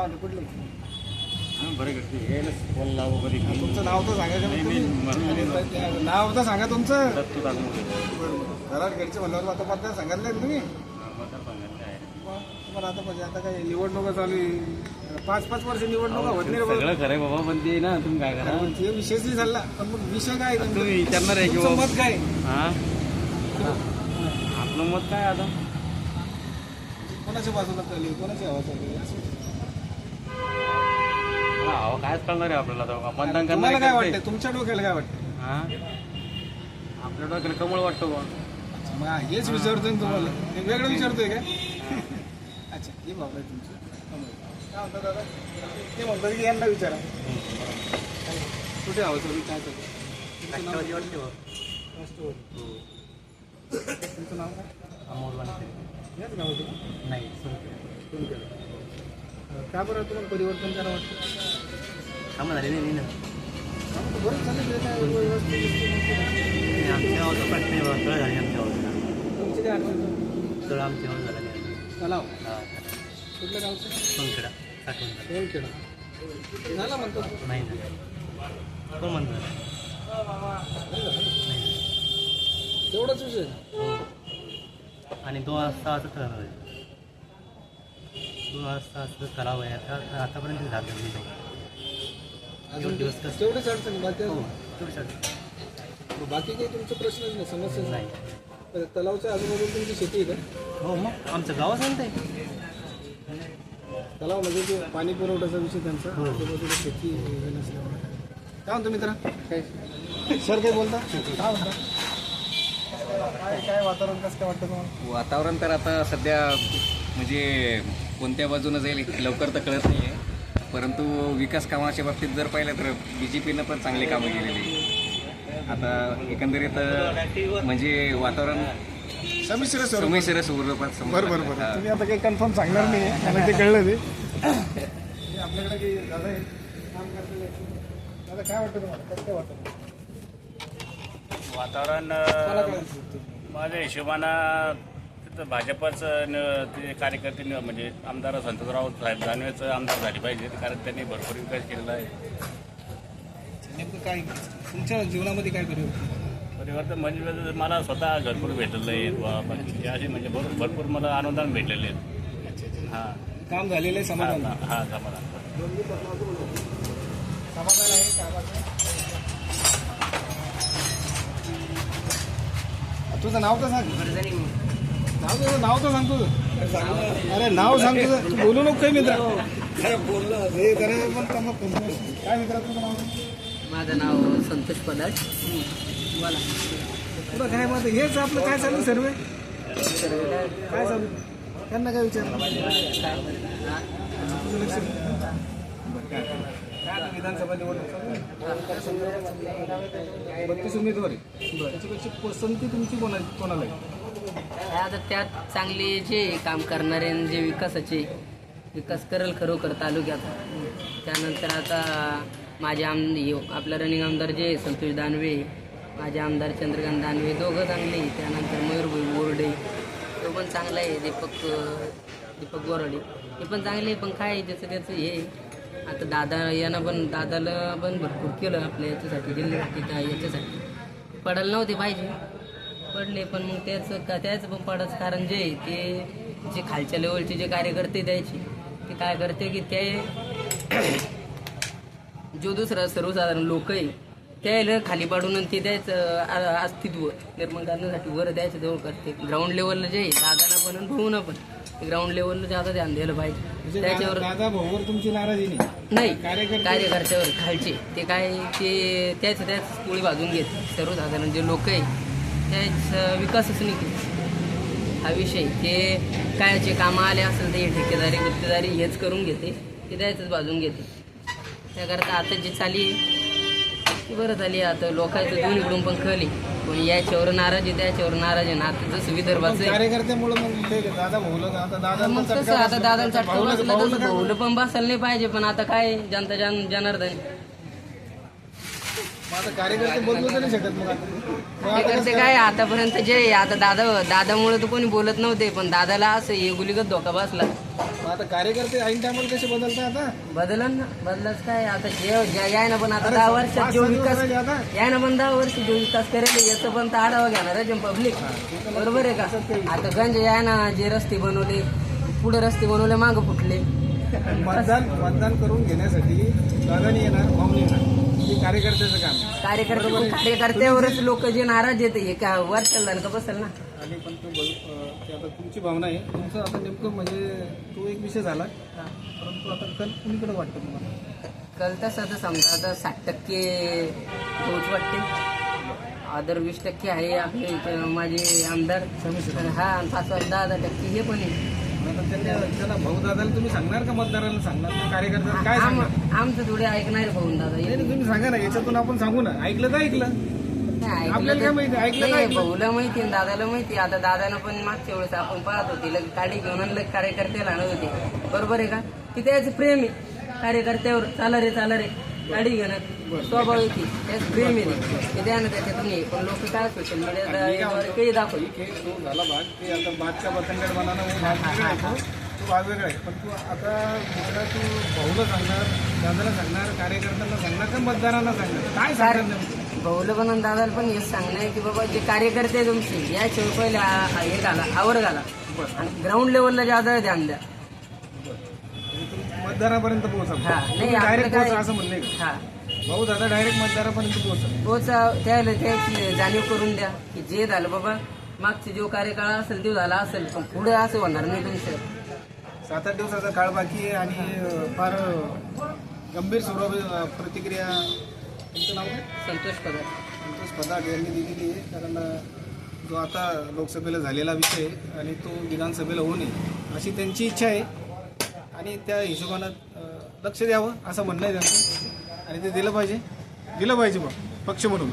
काय म्हणतो कुठले बरं करते यायला फोन लावू कधी तुमचं नाव तर नाही, तुम्ही. पण ते- नाव तर सांगा तुमचं. दत्तू बरं घरात घरचे म्हणल्यावर आता पत्ता सांगितलं तुम्ही? आहे. मग तुम्हाला आता पाहिजे आता काय निवडणुका चालू आहे. पाच पाच वर्ष निवडणुका होत नाही रे बाबा. सगळं बाबा पण ते ना तुम्ही काय करा? पण ते विषयच नाही झाला. पण मग विषय काय आहे तुम्ही विचारणार आहे की तुमचं बाबा मत काय? हा? आपलं मत काय आता? कोणाच्या बाजूला चालली कोणाची हवा चालली असं. हा कायच कळणार आहे आपल्याला आता मतदान करणार तुम्हाला काय वाटतं तुमच्या डोक्याला काय वाटतं. हा? आपल्या डोक्याला कमळ वाटतो बा अच्छा, मग हेच विचारतोय ना तुम्हाला. हे. वेगळं विचारतोय काय अच्छा हे बाबा आहे तुमचं काय म्हणतात दादा? ते म्हणतात की यांना विचारा. कुठे हवं चालू काय तुमचं नाव? राष्ट्रवादी तुमचं नाव काय? याच गावाचं का? नाही कोण केलं? अं, का बरं तुम्हाला परिवर्तन करावं वाटतं? कामं झाले नाही ना बरं चालेल आमच्या गावाचा प्रश्न आहे. बाबा, तळ झाली आमच्या गावाला तुमची तळ आमच्या गावात झाला नाही तलाव कुठल्या गावचं सोनखेडा साठवून झाला कोण झाला म्हणतो नाही ना कोण म्हणतो तेवढाच विषय आणि दोन वाजता असं ठरवलं आहे दोन वाजता असं करावं आहे आता आतापर्यंत झालं नाही अजून दिवस कसं? तेवढेच अडचण बाकी हो बाकी काही तुमचे प्रश्नच नाही समस्या नाही. तर तलावच्या आजूबाजूला तुमची शेती आहे का? हो मग आमचं गाव सांगतंय तलाव म्हणजे ते पाणी पुरवठ्याचा विषय त्यांचा. हो. आजूबाजूला शेती हे नसल्यामुळे काय म्हणतो मित्रा? काय? सर काय बोलता? काय म्हणता? काय काय वातावरण कसं काय वाटतं तुम्हाला? वातावरण तर आता सध्या म्हणजे कोणत्या बाजूनं जाईल लवकर तर कळत नाही परंतु विकास कामाच्या बाबतीत जर पाहिलं तर बी जे पीनं पण चांगली कामं केलेली आहे. आता एकंदरीत म्हणजे वातावरण संमिश्र संमिश्र स्वरूपात समजलं. बरं बरं बरं हा. तुम्ही आता काही कन्फर्म सांगणार नाही मला ते कळलं ते आपल्याकडे काही दादा आहे काम करलेले आहेत. दादा काय वाटतं तुम्हाला कसं काय वाटतं वातावरण? माझ्या हिशोबानं तिथं भाजपच न- ते कार्यकर्ते न- म्हणजे आमदार संतोषराव साहेब दानवेच आमदार झाले पाहिजे कारण त्यांनी भरपूर विकास केलेला आहे. नेमकं काय तुमच्या जीवनामध्ये काय परिवर्तन परिवर्तन म्हणजे मला स्वतः घरपूर भेटलेलं आहे बाकीचे असे म्हणजे भरपूर भरपूर मला अनुदान भेटलेले आहेत हां. काम झालेलं आहे समाधान. हां हां समाधान. समाधान आहे कामाचं? तुझं नाव सांग नाव नाव तर सांग तुझं अरे नाव सांग तुझं तू बोलू नको काही मित्र. हे. काय मित्र तुझं नाव? माझं नाव संतोष पदाड बोला. तुला काय मत हेच आपलं काय चालू सर्व? काय चालू त्यांना काय विचार विधानसभा निवडणूक बत्तीस उमेदवार. आहे त्याच्यापेक्षा पसंती तुमची कोणा कोणाला आहे? आता त्यात चांगले जे काम करणारे आणि जे विकासाचे विकास करेल खरोखर तालुक्यात. त्यानंतर आता माझे आम आपला रनिंग आमदार जे संतोष दानवे माझे आमदार चंद्रकांत दानवे दोघं चांगले त्यानंतर मयूरभाई बोर्डे तो पण चांगला आहे दीपक दीपक बोराडे. हे पण चांगले आहे, पण काय आहे, त्याचं हे आता दादा यांना पण दादाला पण भरपूर केलं आपल्या याच्यासाठी जिल्ह्यासाठी याच्यासाठी. पडायला नव्हते पाहिजे. पडले पण मग त्याचं का त्याचं पण पडच कारण जे आहे ते जे खालच्या लेवलचे जे कार्यकर्ते द्यायचे ते काय करते की ते जो दुसरा सर्वसाधारण लोक आहे त्याला खाली पाडून आणि ते द्यायचं अस्तित्व निर्माण करण्यासाठी वर द्यायचं जवळ करते. ग्राउंड लेवलला जे आहे दादाना पण आणि भाऊना पण ग्राउंड लेवलला जादा ध्यान द्यायला पाहिजे. म्हणजे त्याच्यावर दादा दादा भाऊवर तुमची नाराजी नाही? नाही कार्यकर्ते- कार्यकर्त्यावर खालचे ते काय ते त्याच त्याच पोळी भाजून घेत. सर्वसाधारण जे लोक आहे त्याच अं, विकासच नाही केला हा विषय ते कायचे कामं आले असेल ते ठेकेदारी गुत्तेदारी हेच करून घेते. ते त्याच भाजून घेते. त्याकरता आता जी चाली ती बरं झाली आता लोकांचं दोन्हीकडून पण कळली कोणी याच्यावर नाराज आहे त्याच्यावर नाराज आहे. ना आता जसं विदर्भाचं मग कसं आता दादांचा भाऊला पण बसायला नाही पाहिजे. पण आता काय जनता जन जनार्दन? कार्यकर्ते बदलू काय आतापर्यंत जे आता दादा दादामुळे तर कोणी बोलत नव्हते पण दादाला असं हे गुलीगत धोका बसला. आता कार्यकर्ते ऐन टायमाला कसे बदलतात आता? बदलन ना बदलच काय आता जे याय ना पण आता दहा वर्षात जो विकास. याय ना पण दहा वर्ष जो विकास करेल याचं पण तर आढावा घेणार आहे पब्लिक बरोबर आहे का? आता गंज याय ना जे रस्ते बनवले पुढे रस्ते बनवले मागं फुटले. मतदान मतदान करून घेण्यासाठी दादानी येणार भाऊनी येणार. कार्यकर्त्याचं काम आहे. कार्यकर्ते पण कार्यकर्त्यावरच लोक जे नाराज येते हे का वर चाललं का बसेल ना? आणि पण तो बल अं, ते आता तुमची भावना आहे. तुमचं आता नेमकं म्हणजे तो एक विषय झाला. परंतु आता कल कुणीकडे वाटतं तुम्हाला? कल तसं तर समजा आता साठ टक्के पोच वाटते अदर वीस टक्के आहे आपले इथे माझे आमदार. हा आणि पाच दहा दहा टक्के हे पण आहे. आता त्यांना भाऊ दादाला तुम्ही सांगणार का मतदाराला सांगणार का कार्यकर्त्याला काय सांगणार? आम- आमचं थोडे ऐकणार भाऊन दादा. नाही नाही, तुम्ही सांगा ना याच्यातून आपण सांगू ना. ऐकलं तर ऐकलं. ऐकलं आपल्याला काय तर- माहिती? ऐकलं? भाऊला माहिती आणि दादाला माहिती आता दादाला पण मागच्या वेळेस आपण पाहत होते लगे गाडी घेऊन आणि लगे कार्यकर्त्याला आणत होते. बरोबर आहे का? ती त्याचं प्रेम आहे. कार्यकर्त्यावर चाला रे चाला रे. गाडी घेणं स्वाभाविक त्याच प्रेम आहे द्या ना त्याच्यातून हे. पण लोक काय सोशल मीडियाद्वारे काही तो झाला भाग. ते आता भागच्या तो. भाग वेगळा आहे. पण तू आता दुसरा तू भाऊला सांगणार दादाला सांगणार कार्यकर्त्यांना सांगणार का मतदारांना सांगणार? काय सांगणार नेमकं? भाऊला पण दादाला पण हेच सांगणं आहे की बाबा जे कार्यकर्ते तुमचे या पहिले हे घाला आवर घाला. आणि ग्राउंड लेवलला ज्यादा ध्यान द्या. मतदारापर्यंत पोहोचा हा डायरेक्ट पोहोचा असं म्हणलंय का? हा. भाऊ दादा डायरेक्ट मतदारापर्यंत पोहोचा तोच त्याला त्याची जाणीव करून द्या की जे झालं बाबा मागचे जो कार्यकाळ असेल तो झाला असेल पण पुढे असं होणार नाही तुमचं. सात आठ दिवसाचा काळ बाकी आहे आणि फार गंभीर स्वरूप प्रतिक्रिया. तुमचं नाव काय? संतोष पदार संतोष पदाक यांनी दिलेली आहे कारण जो आता लोकसभेला झालेला विषय आहे आणि तो विधानसभेला होऊ नये अशी त्यांची इच्छा आहे. आणि त्या हिशोबानं लक्ष द्यावं असं म्हणणं आहे त्यांचं. आणि ते दिलं पाहिजे. दिलं पाहिजे मग पक्ष म्हणून.